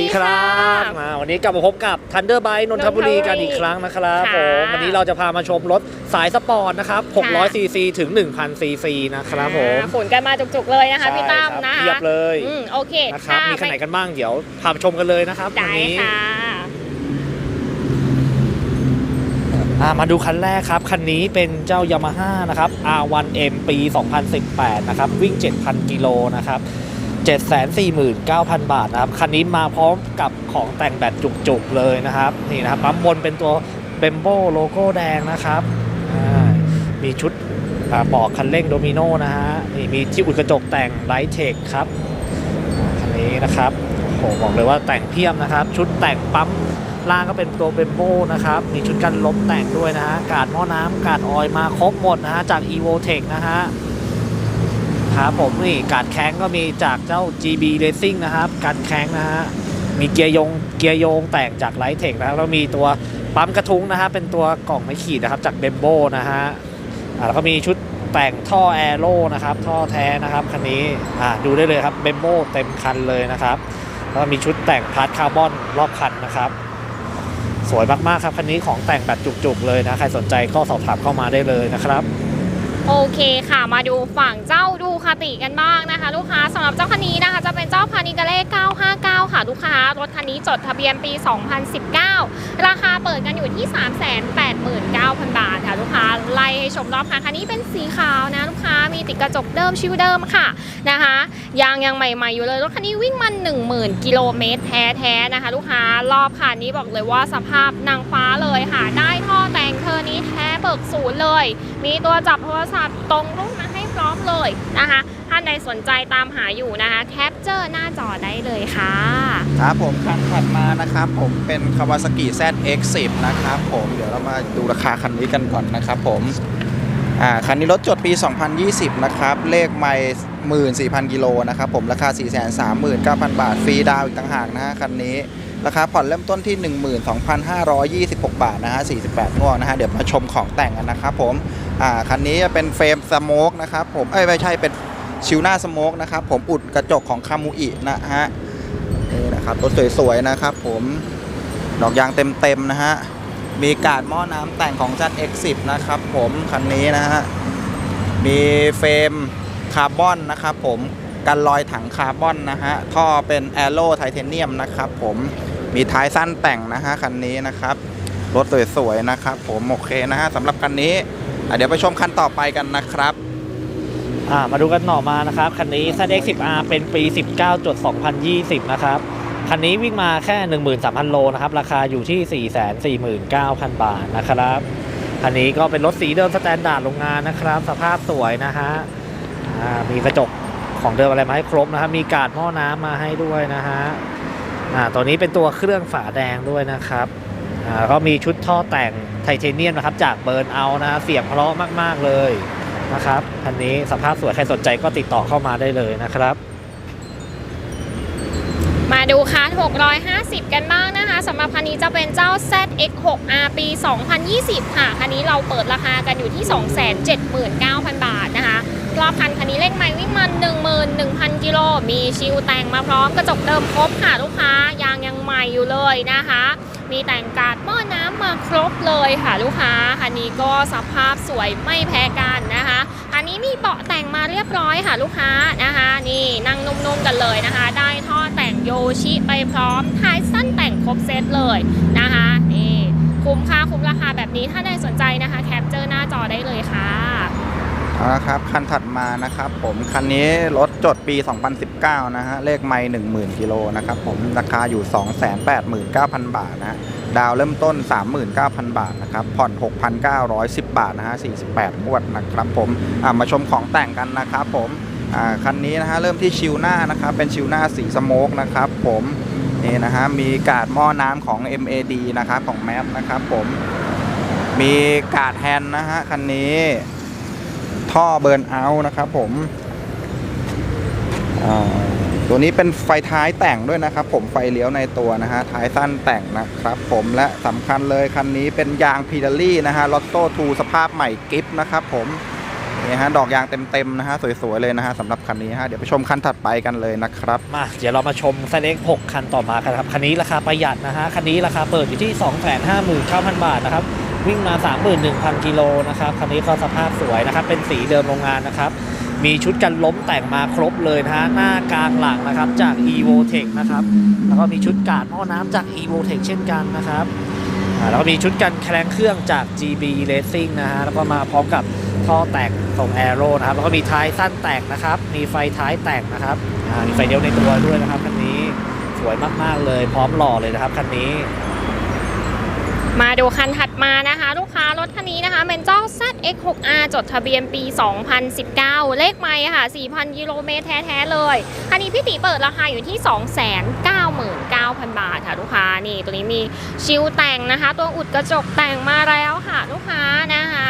ดีครับมาวันนี้กลับมาพบกับ Thunder Bike นนทบุรีกันอีกครั้งนะครับค่ะผมวันนี้เราจะพามาชมรถสายสปอร์ตนะครับค่ะ600ซีซีถึง 1,000ซีซีนะครับผมอ่าขนกันมาจุกๆเลยนะคะพี่ตั้มใช่นะครับคะเทียบเลยอืมโอเคนะครับมีคันไหนกันบ้างเดี๋ยวพาไปชมกันเลยนะครับวัได้นนี้ค่ะอ่ามาดูคันแรกครับ คันนี้เป็นเจ้า Yamaha นะครับ R1M ปี 2018 นะครับ วิ่ง 7,000 กิโลนะครับ 749,000 บาทนะครับ คันนี้มาพร้อมกับของแต่งแบบจุกๆเลยนะครับ นี่นะครับปั๊มบนเป็นตัวเบมโบโลโก้แดงนะครับ มีชุดปอกคันเร่งโดมิโนนะฮะ นี่มีที่อุดกระจกแต่งไลท์เทคครับ คันนี้นะครับโหบอกเลยว่าแต่งเพียบนะครับ ชุดแต่งปั๊มล่างก็เป็นตัวเบมโบนะครับ มีชุดกันลมแต่งด้วยนะฮะ กาดหม้อน้ำกาดออยมาครบหมดนะฮะ จาก e v o t e c h นะฮะ ครับผมนี่กาดแข้งก็มีจากเจ้า GB Racing นะครับการแข้งนะฮะมีเกียร์ยงเกียร์ยงแต่งจากไลท์เทคนะครับแล้วมีตัวปั๊มกระทุ้งนะฮะเป็นตัวกล่องไม้ขีดนะครับจากเบมโบนะฮะแล้วก็มีชุดแต่งท่อแอโร่นะครับ ท่อแท้นะครับคันนี้อ่าดูได้เลยครับเบมโบเต็มคันเลยนะครับแล้วก็มีชุดแต่งพาร์ทคาร์บอนรอบคันนะครับ สวยมากๆครับคันนี้ของแต่งแบบจุกๆเลยนะใครสนใจก็สอบถามเข้ามาได้เลยนะครับ โอเคค่ะมาดูฝั่งเจ้าดูคาติกันบ้างนะคะ ลูกค้าสำหรับเจ้าคันนี้นะคะ จะเป็นเจ้าพานิกาเล่9 ค่ะลูกค้ารถคันนี้จดทะเบียนปี 2019 ราคาเปิดกันอยู่ที่ 389,000 บาทค่ะลูกค้าไล่ให้ชมรอบคันคันนี้เป็นสีขาวนะลูกค้ามีติดกระจกเดิมชิวเดิมค่ะนะคะยางยังใหม่ๆอยู่เลยรถคันนี้วิ่งมัน10,000 กิโลเมตรแท้ๆนะคะ ลูกค้ารอบคันนี้บอกเลยว่าสภาพนางฟ้าเลยค่ะได้ท่อแต่งเธอนี้แท้เบิกศูนย์เลย มีตัวจับโทรศัพท์ตรงรุ่นมาให้พร้อมเลยนะคะานใดสนใจตามหาอยู่นะคะแคปเจอร์หน้าจอได้เลยค่ะ ครับผมคันถัดมานะครับผมเป็น Kawasaki ZX10 นะครับผมเดี๋ยวเรามาดูราคาคันนี้กันก่อนนะครับผมอ่าคันนี้รถจดปี 2020 นะครับ เลขไม่14,000กิโลนะครับผมราคา 439,000 บาท ฟรีดาวอีกต่างหากนะฮะคันนี้ราคาผ่อนเริ่มต้นที่ 12,526 บาทนะฮะ 48งวดนะฮะ เดี๋ยวมาชมของแต่งกันนะครับผม อ่า คันนี้จะเป็นเฟรมสโมกนะครับผม เอ้ย ไม่ใช่ เป็น ชิวหน้าสโมกนะครับ ผมอุดกระจกของคามูอินะฮะนี่นะครับรถสวยๆนะครับ ผมดอกยางเต็มๆนะฮะมีกาดหม้อน้ำแต่งของ ZX10 นะครับ ผมคันนี้นะฮะมีเฟรมคาร์บอนนะครับ ผมกันรอยถังคาร์บอนนะฮะท่อเป็นแอโร่ไทเทเนียมนะครับ ผมมีท้ายสั้นแต่งนะฮะคันนี้นะครับรถสวยๆนะครับ ผมโอเคนะฮะสำหรับคันนี้เดี๋ยวไปชมคันต่อไปกันนะครับ อ่ามาดูกันต่อมานะครับ คันนี้ ZX10R เป็นปี 19.2020 นะครับ คันนี้วิ่งมาแค่ 13,000 โลนะครับ ราคาอยู่ที่ 449,000 บาทนะครับ คันนี้ก็เป็นรถสีเดิมสแตนดาร์ดโรงงานนะครับ สภาพสวยนะฮะอ่ามีกระจกของเดิมอะไรมาให้ครบนะครับ มีกาดหม้อน้ำมาให้ด้วยนะฮะอ่าตัวนี้เป็นตัวเครื่องฝาแดงด้วยนะครับอ่าก็มีชุดท่อแต่งไทเทเนียมนะครับ จากเบิร์นเอานะฮะเสียงเพราะมาก ๆ เลย นะครับคันนี้สภาพสวยใครสนใจก็ติดต่อเข้ามาได้เลยนะครับ มาดูคัส650 กันบ้างนะคะสำหรับคันนี้จะเป็นเจ้า ZX6R ปี 2020 ค่ะ คันนี้เราเปิดราคากันอยู่ที่ 279,000 บาทนะคะรอบคันคันนี้เลขไมล์วิ่งมัน11,000 กิโล มีชิวแต่งมาพร้อมกระจกเดิมครบค่ะลูกค้ายางยังใหม่อยู่เลยนะคะ มีแต่งกาดหม้อน้ำมาครบเลยค่ะลูกค้าคันนี้ก็สภาพสวยไม่แพ้กันนะคะคันนี้มีเบาะแต่งมาเรียบร้อยค่ะลูกค้านะคะ นี่นั่งนุ่มๆกันเลยนะคะ ได้ท่อแต่งโยชิไปพร้อมท้ายสั้นแต่งครบเซตเลยนะคะนี่คุ้มค่าคุ้มราคาแบบนี้ถ้าได้สนใจนะคะ แคปเจอร์หน้าจอได้เลยค่ะ เอาละครับ คันถัดมานะครับผมคันนี้รถจดปี 2019 นะฮะ เลขไม่10,000 กิโลนะครับผมราคาอยู่ 289,000 บาทนะฮะดาวเริ่มต้น 39,000 บาทนะครับ ผ่อน 6,910 บาทนะฮะ 48งวดนะครับผมมาชมของแต่งกันนะครับผมคันนี้นะฮะเริ่มที่ชิวหน้านะครับ เป็นชิวหน้าสีสโมกนะครับผมนี่นะฮะมีกาดหม้อน้ำของ MAD นะครับของแมปนะครับผมมีกาดแฮนนะฮะคันนี้ ท่อเบิร์นเอาท์นะครับผมตัวนี้เป็นไฟท้ายแต่งด้วยนะครับ ผมไฟเลี้ยวในตัวนะฮะท้ายสั้นแต่งนะครับผมและสำคัญเลยคันนี้เป็นยางพีดารี่นะฮะลอตโต้ทูสภาพใหม่กิฟต์นะครับผมนี่ฮะดอกยางเต็มๆนะฮะสวยๆเลยนะฮะสำหรับคันนี้ฮะเดี๋ยวไปชมคันถัดไปกันเลยนะครับมาเดี๋ยวเรามาชม z เ x 6คันต่อมากันครับคันนี้ราคาประหยัดนะฮะคันนี้ราคาเปิดอยู่ที่ 259,000 บาทนะครับ วิ่งมา 31,000 กิโลนะครับคันนี้ก็สภาพสวยนะครับ เป็นสีเดิมโรงงานนะครับ มีชุดกันล้มแต่งมาครบเลยนะฮะหน้ากลางหลังนะครับจาก evo tech นะครับ แล้วก็มีชุดกาดหม้อน้ำจาก evo tech เช่นกันนะครับแล้วก็มีชุดกันแคลงเครื่องจาก GB Racing นะฮะแล้วก็มาพร้อมกับท่อแต่งทรงแอโร่นะครับ แล้วก็มีท้ายสั้นแต่งนะครับ มีไฟท้ายแต่งนะครับมีไฟเดียวในตัวด้วยนะครับคันนี้สวยมากๆเลยพร้อมหล่อเลยนะครับคันนี้ มาดูคันถัดมานะคะ ลูกค้ารถคันนี้นะคะเป็นเจ้า ZX6R จดทะเบียนปี 2019 เลขไมล์ค่ะ 4,000 กิโลเมตรแท้ ๆ เลย คันนี้พี่ติเปิดราคาอยู่ที่ 299,000 บาทค่ะ ลูกค้านี่ตัวนี้มีชิลแต่งนะคะ ตัวอุดกระจกแต่งมาแล้วค่ะ ลูกค้านะคะ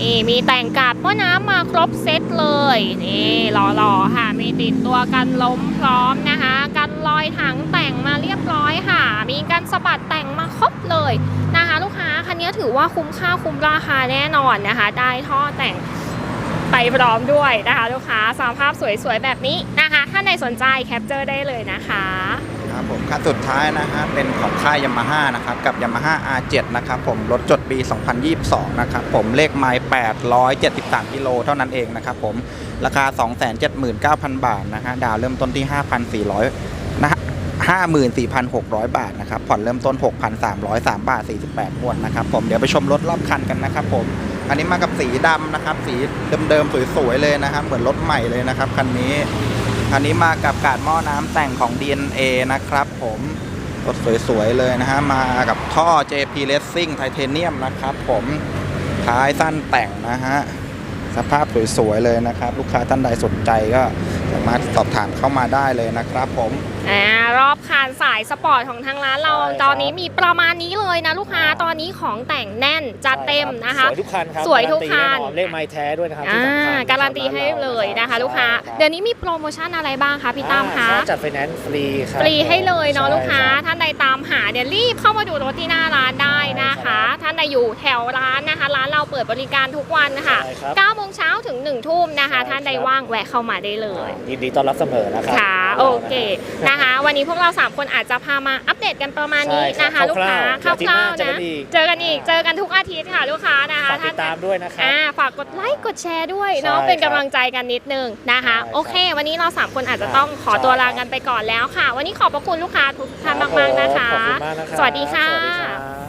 นี่มีแต่งกาดหม้อน้ำมาครบเซตเลยนี่หล่อๆค่ะ มีติดตัวกันล้มพร้อมนะคะ กันลอยถังแต่งมาเรียบร้อยค่ะ มีกันสะบัดแต่งมาครบเลย นี้ถือว่าคุ้มค่าคุ้มราคาแน่นอนนะคะ ได้ท่อแต่งไปพร้อมด้วยนะคะลูกค้าสภาพสวยๆแบบนี้นะคะ ถ้าในสนใจแคปเจอร์ได้เลยนะคะครับผมคันสุดท้ายนะฮะเป็นของค่ายยามาฮ่านะครับกับ Yamaha R7 นะครับผมรถจดปี 2022 นะครับผมเลขไมล์873กิโลเท่านั้นเองนะครับผมราคา 279,000 บาทนะฮะดาวเริ่มต้นที่ 5,400นะฮะ 54,600 บาทนะครับ ผ่อนเริ่มต้น 6,303 บาท 48งวดนะครับผม เดี๋ยวไปชมรถรอบคันกันนะครับผม อันนี้มากับสีดำนะครับ สีเดิมๆ สวยๆ เลยนะครับ เหมือนรถใหม่เลยนะครับคันนี้คันนี้มากับกาดหม้อน้ำแต่งของ DNA นะครับผมรถสวยๆ เลยนะฮะ มากับท่อ JP Racing Titanium นะครับผมท้ายสั้นแต่งนะฮะ สภาพสวยๆ เลยนะครับ ลูกค้าท่านใดสนใจก็ สามารถสอบถามเข้ามาได้เลยนะครับผม อ่ารอบคานสายสปอร์ตของทางร้านเรา ใช่ครับ ตอนนี้มีประมาณนี้เลยนะลูกค้าตอนนี้ของแต่งแน่นจัดเต็มนะคะ สวยทุกคันครับสวยทุกคันารัตีแอเลขไม้แท้ด้วยนะครับอ่าที่สำคัญการันตีให้เลยนะคะ ลูกค้าเดี๋ยวนี้มีโปรโมชั่นอะไรบ้างคะพี่ตั้มคะ อ่าจัดไฟแนนซ์ฟรีครับฟรีให้เลยเนาะใช่ลูกค้า รับ ท่านใดตามหาเนี่ยรีบเข้ามาดูรถที่หน้าร้านได้นะใช่ครัคะบท่านใดอยู่แถวร้าน นะคะร้านเราเปิดบริการทุกวันค่ะใช่ครับ 9โมงเช้าถึง 1 ทุ่มนะคะใช่ครับท่านใดว่างแวะเข้ามาได้เลย ยินดีต้อนรับเสมอนะครับค่ะโอเคนะคะ วันนี้พวกเรา 3 คนอาจจะพามาอัปเดตกันประมาณนี้ใช่ครับนะคะ ลูกค้าคร่าวๆคร่าวๆเดี๋ยวนะอาทิตย์หน้าเจอกันอีกเจอกันทุกอาทิตย์ค่ะลูกค้านะคะฝากติดตามด้วยนะครับ อ่าฝากกดไลค์กดแชร์ด้วยเนาะใช่เป็นครักำบลังใจกันนิดนึงนะคะ ใช่ครับโอเค วันนี้เราสามคนอาจจะต้องขอตัวลากันไปก่อนแล้วค่ะ วันนี้ขอบพระคุณลูกค้าทุกท่านมากๆนะคะขอบคุณมากนะครับสวัสดีค่ะ สวัสดีครับ